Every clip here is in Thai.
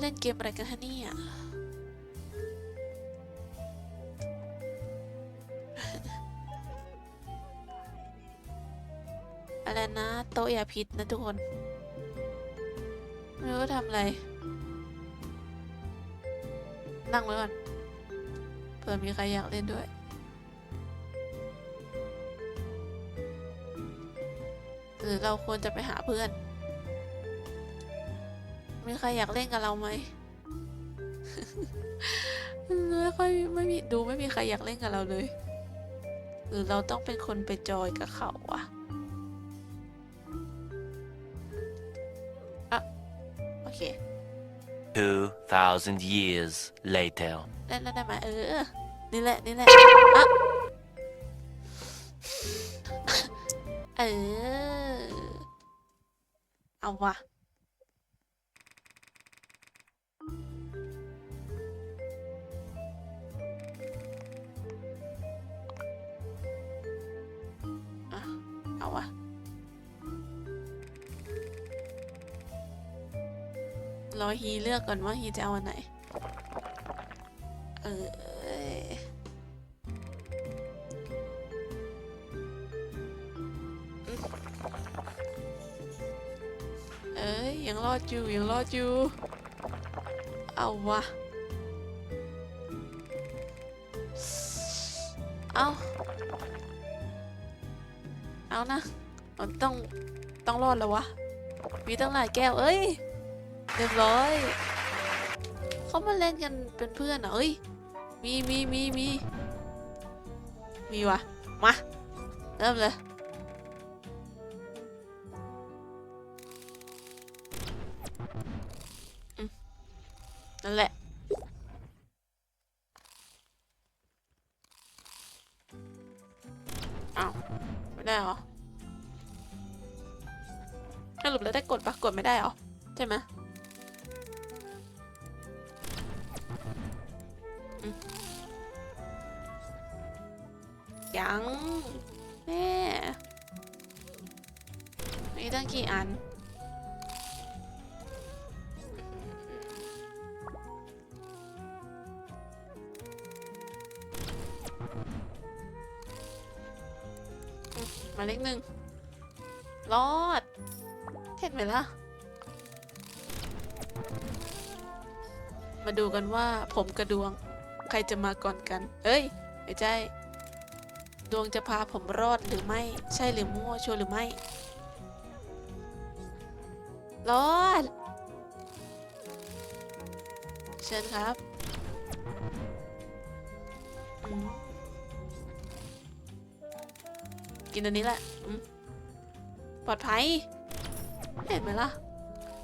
เล่นเกมอะไรกันฮะเนี่ยอะไรนะโต๊ะยาพิษนะทุกคน ไม่รู้ทำอะไร นั่งไว้ก่อนเผื่อมีใครอยากเล่นด้วย หรือเราควรจะไปหาเพื่อน มีใครอยากเล่นกับเราไหมไม่ค่อยไม่มีดูไม่มีใครอยากเล่นกับเราเลย หรือเราต้องเป็นคนไปจอยกับเขาอะอะโอเค2,000 years later. เล่นแล้วได้ไหมเออ นี่แหละ นี่แหละอะเออ เอาวะอะ รอฮีเลือกก่อนว่าฮีจะเอาอันไหน เออเอ้ยยังรอดอยู่ยังรอดอยู่ เอาวะ เอาเอานะมันต้องต้องรอดแล้ววะ มีตั้งหลายแก้ว เอ้ย เรียบร้อยเขามาเล่นกันเป็นเพื่อนเหรอเอ้ยมีมีมีมีมีวะมาเริ่มเลยนั่นแหละอ้าวไม่ได้เหรอสรุปแล้วได้กดปะกดไม่ได้เหรอ ใช่ไหม ยัง แม่มีตั้งกี่อัน มาเลขหนึ่งรอด เห็นไหมล่ะ มาดูกันว่าผมกระดวง ใครจะมาก่อนกัน เอ้ยไม่ใช่ ดวงจะพาผมรอดหรือไม่ ใช่หรือมั่วชัวร์หรือไม่ รอด เชิญครับ กินอันนี้แหละปลอดภัย เห็นไหมล่ะ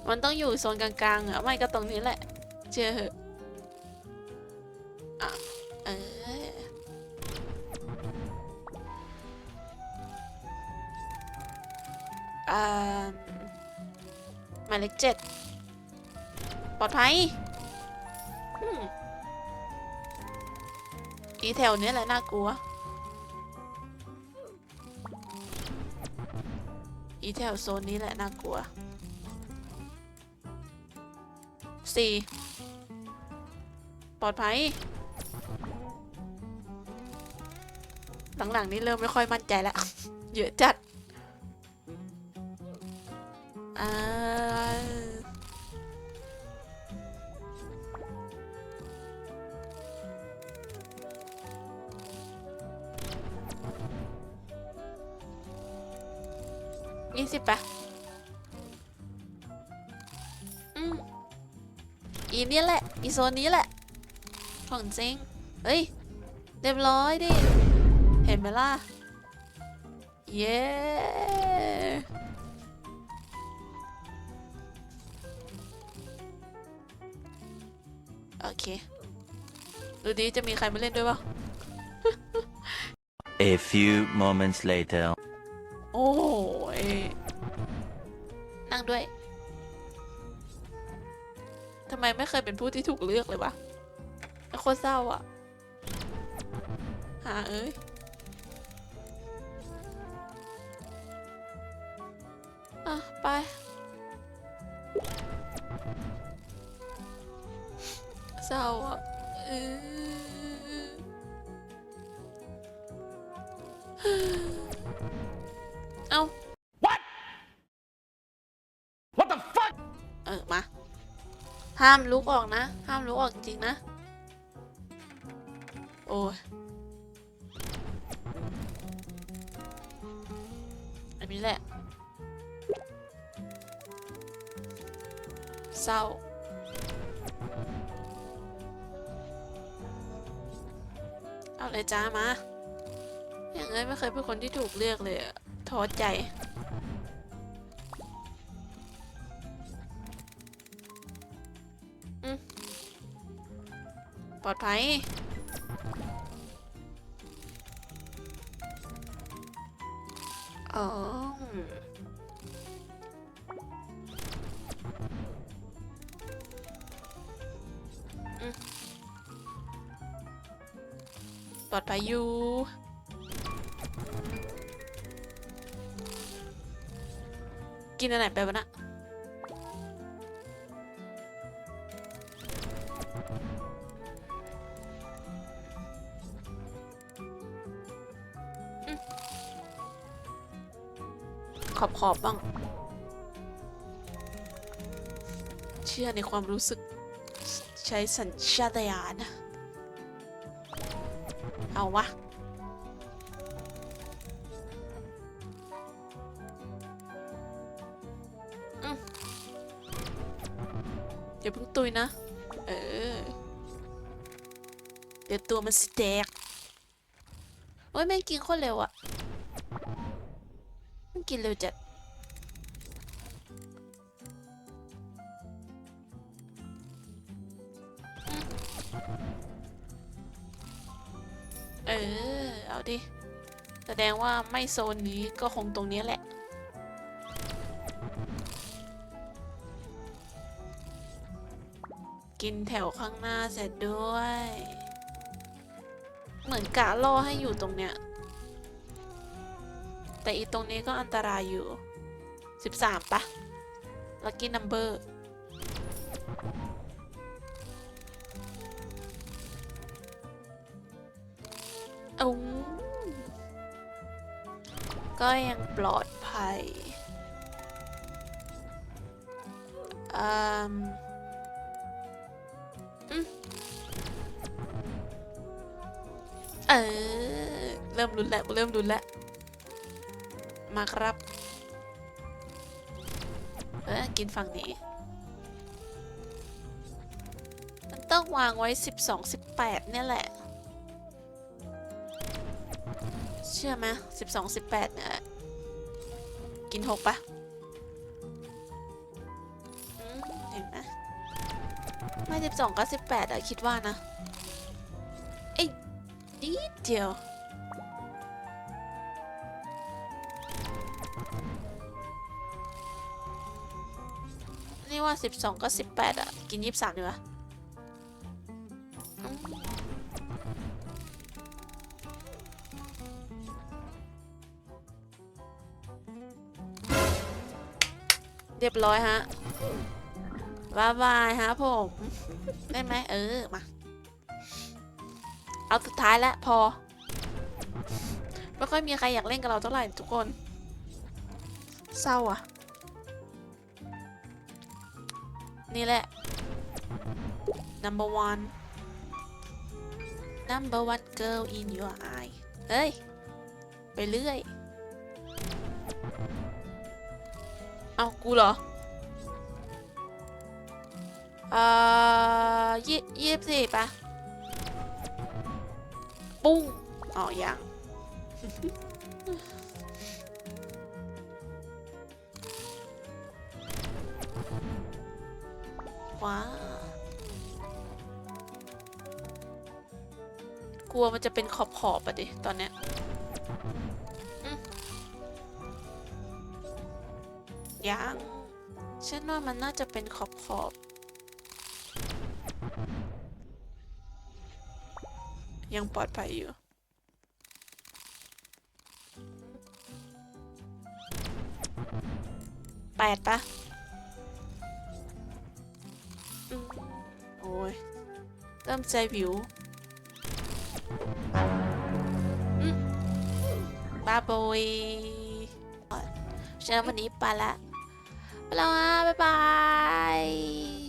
มันต้องอยู่โซนกลางๆอะไม่ก็ตรงนี้แหละ เชื่อเหอะ หมายเลขเจ็ดปลอดภัยอีแถวเนี้ยแหละน่ากลัว อีแถวโซนนี้แหละน่ากลัวสี่ปลอดภัย หลังๆนี่เริ่มไม่ค่อยมั่นใจแล้ว เยอะจัด อ่ายี่สิบปะอืมอีนี่แหละ อีโซนนี้แหละ ของจริงเฮ้ย เรียบร้อยดิ เห็นไหมล่ะ เย้ โอเค ดูดิจะมีใครมาเล่นด้วยปะ A few moments later. โอ้ยนั่งด้วย ทำไมไม่เคยเป็นผู้ที่ถูกเลือกเลยวะ โคตรเศร้าอะหาเอ้ย อะ ไป เอา What? What the fuck? เออมา ห้ามลุกออกนะ ห้ามลุกออกจริงนะ โอ้ย อันนี้แหละ เศร้า เอาเลยจ้ามา อย่างเอ้ยไม่เคยเป็นคนที่ถูกเลือกเลยอะ ท้อใจ ปลอดภัยอ๋อปลอดภัยอยู่ กินอะไรไปวะนะขอบขอบบ้าง เชื่อในความรู้สึกใช้สัญชาตญาณเอาวะ ตุยนะ เออ เดี๋ยวตัวมันสเต็กโอ้ยแม่งกินโคตรเร็วอะมันกินเร็วจัดเออ เอาดิ แสดงว่าไม่โซนนี้ก็คงตรงนี้แหละ กินแถวข้างหน้าเสร็จด้วย เหมือนกะล่อให้อยู่ตรงเนี้ย แต่อีตรงนี้ก็อันตรายอยู่ 13ปะลัคกี้นัมเบอร์เอาก็ยังปลอดภัยอื ออ เริ่มรุนแล้วเริ่มรุนแล้วมาครับ เออกินฝั่งนี้ มันต้องวางไว้ 12 18 เนี่ยแหละ เชื่อไหม12 18 เนี่ย กิน 6 ปะเห็นไหมไม่ 12 ก็ 18อะคิดว่านะ นิดเดียว นี่ว่า 12 ก็ 18 อะ กิน 23 ดีกว่าเรียบร้อยฮะบายบายฮะผม ได้ไหมเออ มา เอาสุดท้ายแล้วพอ ไม่ค่อยมีใครอยากเล่นกับเราเท่าไหร่ทุกคน เศร้าอะ นี่แหละ number one number one girl in your eye เฮ้ย ไปเรื่อย เอากูเหรอเอ่อยี่ยี่สิบสี่ปะ ปุ้งอ๋อยังว้ากลัวมันจะเป็นขอบขอบอะดิ ตอนเนี้ยยังฉันว่ามันน่าจะเป็นขอบขอบ ยังปลอดภัยอยู่ แปดปะโอ้ย เริ่มใจวิวบ้าบอยฉะนั้นวันนี้ไปละ ไปแล้วฮะบ๊ายบาย